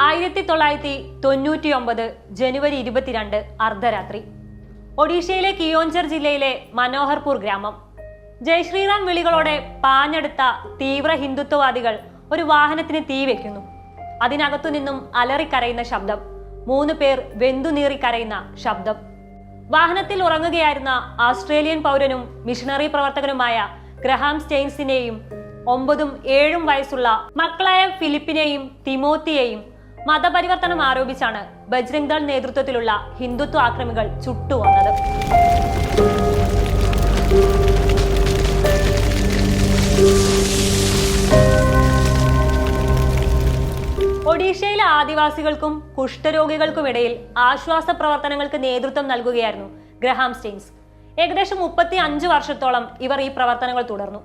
ആയിരത്തി തൊള്ളായിരത്തി തൊണ്ണൂറ്റി ഒമ്പത് ജനുവരി ഇരുപത്തിരണ്ട് അർദ്ധരാത്രി. ഒഡീഷയിലെ കിയോഞ്ചർ ജില്ലയിലെ മനോഹർപൂർ ഗ്രാമം. ജയശ്രീറാം വിളികളോടെ പാഞ്ഞെടുത്ത തീവ്ര ഹിന്ദുത്വവാദികൾ ഒരു വാഹനത്തിന് തീ വെക്കുന്നു. അതിനകത്തു നിന്നും അലറിക്കരയുന്ന ശബ്ദം. മൂന്ന് പേർ വെന്തുനീറി കരയുന്ന ശബ്ദം. വാഹനത്തിൽ ഉറങ്ങുകയായിരുന്ന ആസ്ട്രേലിയൻ പൗരനും മിഷണറി പ്രവർത്തകനുമായ ഗ്രഹാം സ്റ്റെയിൻസിനെയും ഒമ്പതും ഏഴും വയസ്സുള്ള മക്കളായ ഫിലിപ്പിനെയും തിമോത്തിയെയും മതപരിവർത്തനം ആരോപിച്ചാണ് ബജ്രംഗ് ദൾ നേതൃത്വത്തിലുള്ള ഹിന്ദുത്വ ആക്രമികൾ ചുട്ടുവന്നത്. ഒഡീഷയിലെ ആദിവാസികൾക്കും കുഷ്ഠരോഗികൾക്കുമിടയിൽ ആശ്വാസ പ്രവർത്തനങ്ങൾക്ക് നേതൃത്വം നൽകുകയായിരുന്നു ഗ്രഹാം സ്റ്റെയിൻസ് ഏകദേശം മുപ്പത്തി അഞ്ച് വർഷത്തോളം ഇവർ ഈ പ്രവർത്തനങ്ങൾ തുടർന്നു.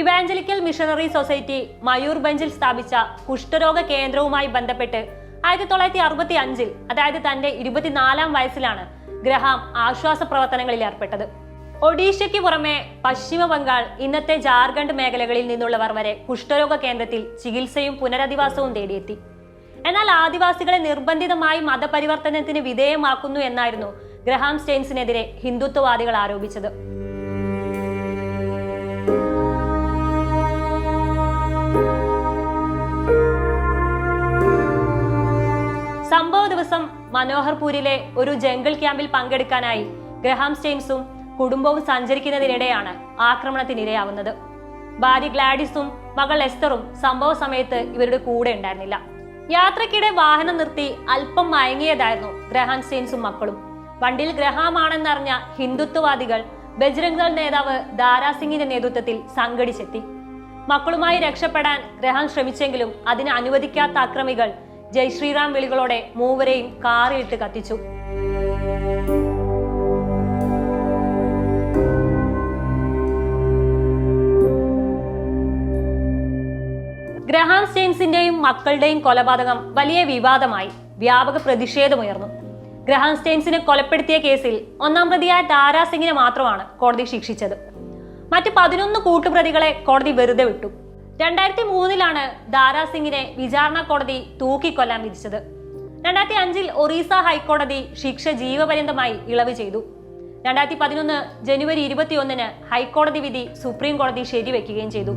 ഇവാഞ്ചലിക്കൽ മിഷണറി സൊസൈറ്റി മയൂർബഞ്ചിൽ സ്ഥാപിച്ച കുഷ്ഠരോഗ കേന്ദ്രവുമായി ബന്ധപ്പെട്ട് ആയിരത്തി തൊള്ളായിരത്തി അറുപത്തി അഞ്ചിൽ അതായത് തന്റെ ഇരുപത്തിനാലാം വയസ്സിലാണ് ഗ്രഹാം ആശ്വാസ പ്രവർത്തനങ്ങളിൽ ഏർപ്പെട്ടത്. ഒഡീഷയ്ക്ക് പുറമെ പശ്ചിമ ബംഗാൾ ഇന്നത്തെ ജാർഖണ്ഡ് മേഖലകളിൽ നിന്നുള്ളവർ വരെ കുഷ്ഠരോഗ കേന്ദ്രത്തിൽ ചികിത്സയും പുനരധിവാസവും തേടിയെത്തി. എന്നാൽ ആദിവാസികളെ നിർബന്ധിതമായി മതപരിവർത്തനത്തിന് വിധേയമാക്കുന്നു എന്നായിരുന്നു ഗ്രഹാം സ്റ്റെയിൻസിനെതിരെ ഹിന്ദുത്വവാദികൾ ആരോപിച്ചത്. സംഭവ ദിവസം മനോഹർപൂരിലെ ഒരു ജംഗിൾ ക്യാമ്പിൽ പങ്കെടുക്കാനായി ഗ്രഹാം സ്റ്റെയിംസും കുടുംബവും സഞ്ചരിക്കുന്നതിനിടെയാണ് ആക്രമണത്തിനിരയാവുന്നത്. ഭാര്യ ഗ്ലാഡിസും മകൾ എസ്തറും സംഭവ സമയത്ത് ഇവരുടെ കൂടെ ഉണ്ടായിരുന്നില്ല. യാത്രക്കിടെ വാഹനം നിർത്തി അല്പം മയങ്ങിയതായിരുന്നു ഗ്രഹാം സ്റ്റെയിൻസും മക്കളും. വണ്ടിയിൽ ഗ്രഹാമാണെന്നറിഞ്ഞ ഹിന്ദുത്വവാദികൾ ബജ്രംഗ് ദൾ നേതാവ് ദാരാസിംഗിന്റെ നേതൃത്വത്തിൽ സംഘടിച്ചെത്തി. മക്കളുമായി രക്ഷപ്പെടാൻ ഗ്രഹാം ശ്രമിച്ചെങ്കിലും അതിന് അനുവദിക്കാത്ത അക്രമികൾ ജയ് ശ്രീറാം വിളികളോടെ മൂവരെയും കാറിലിട്ട് കത്തിച്ചു. ഗ്രഹാം സ്റ്റെയിൻസിന്റെയും മക്കളുടെയും കൊലപാതകം വലിയ വിവാദമായി. വ്യാപക പ്രതിഷേധമുയർന്നു. ഗ്രഹാം സ്റ്റെയിൻസിനെ കൊലപ്പെടുത്തിയ കേസിൽ ഒന്നാം പ്രതിയായ താരാസിംഗിനെ മാത്രമാണ് കോടതി ശിക്ഷിച്ചത്. മറ്റ് പതിനൊന്ന് കൂട്ടുപ്രതികളെ കോടതി വെറുതെ വിട്ടു. രണ്ടായിരത്തി മൂന്നിലാണ് ദാരാ സിംഗിനെ വിചാരണ കോടതി തൂക്കിക്കൊല്ലാൻ വിധിച്ചത്. രണ്ടായിരത്തി അഞ്ചിൽ ഒറീസ ഹൈക്കോടതി ശിക്ഷ ജീവപര്യന്തമായി ഇളവ് ചെയ്തു. രണ്ടായിരത്തി പതിനൊന്ന് ജനുവരി ഇരുപത്തിയൊന്നിന് ഹൈക്കോടതി വിധി സുപ്രീം കോടതി ശരിവെക്കുകയും ചെയ്തു.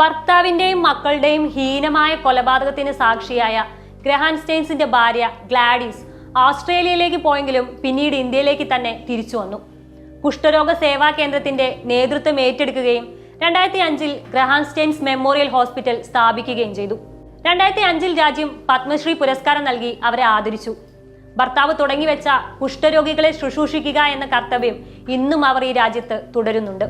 ഭർത്താവിന്റെയും മക്കളുടെയും ഹീനമായ കൊലപാതകത്തിന് സാക്ഷിയായ ഗ്രഹാൻ സ്റ്റെയിൻസിന്റെ ഭാര്യ ഗ്ലാഡീസ് ഓസ്ട്രേലിയയിലേക്ക് പോയെങ്കിലും പിന്നീട് ഇന്ത്യയിലേക്ക് തന്നെ തിരിച്ചു വന്നു. കുഷ്ഠരോഗ സേവാ കേന്ദ്രത്തിന്റെ നേതൃത്വം ഏറ്റെടുക്കുകയും രണ്ടായിരത്തി അഞ്ചിൽ ഗ്രഹാൻ സ്റ്റെയിൻസ് മെമ്മോറിയൽ ഹോസ്പിറ്റൽ സ്ഥാപിക്കുകയും ചെയ്തു. രണ്ടായിരത്തി അഞ്ചിൽ രാജ്യം പത്മശ്രീ പുരസ്കാരം നൽകി അവരെ ആദരിച്ചു. ഭർത്താവ് തുടങ്ങിവെച്ച കുഷ്ഠരോഗികളെ ശുശ്രൂഷിക്കുക എന്ന കർത്തവ്യം ഇന്നും അവർ ഈ രാജ്യത്ത് തുടരുന്നുണ്ട്.